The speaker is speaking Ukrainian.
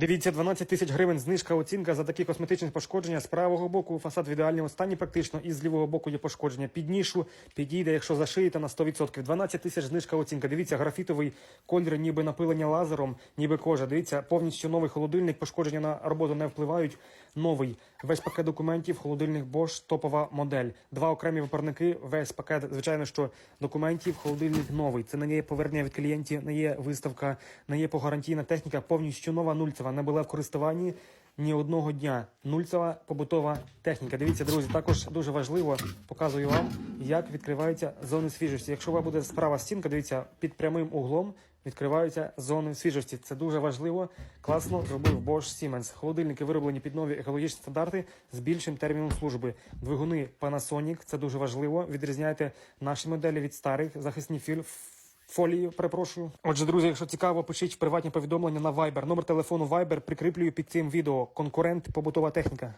Дивіться, 12 тисяч гривень знижка оцінка за такі косметичні пошкодження. З правого боку фасад в ідеальному стані практично, і з лівого боку є пошкодження. Під нішу підійде, якщо зашиєте на 100%. 12 тисяч знижка оцінка. Дивіться, графітовий колір, ніби напилення лазером, ніби кожа. Дивіться, повністю новий холодильник, пошкодження на роботу не впливають. Новий. Весь пакет документів, холодильник Bosch, топова модель. Два окремі випарники, весь пакет, звичайно, що документів, холодильник новий. Це не є повернення від клієнтів, не є виставка, не є погарантійна техніка, повністю нова нульцева, не була в користуванні ні одного дня. Нульцева побутова техніка. Дивіться, друзі, також дуже важливо показую вам, як відкриваються зони свіжості. Якщо у вас буде справа стінка, дивіться, під прямим углом відкриваються зони свіжості. Це дуже важливо. Класно зробив Bosch Siemens. Холодильники вироблені під нові екологічні стандарти з більшим терміном служби. Двигуни Panasonic, це дуже важливо. Відрізняйте наші моделі від старих, захисні філь. Фолію, перепрошую. Отже, друзі, якщо цікаво, пишіть приватні повідомлення на Viber. Номер телефону Viber прикріплюю під цим відео. Конкурент побутова техніка.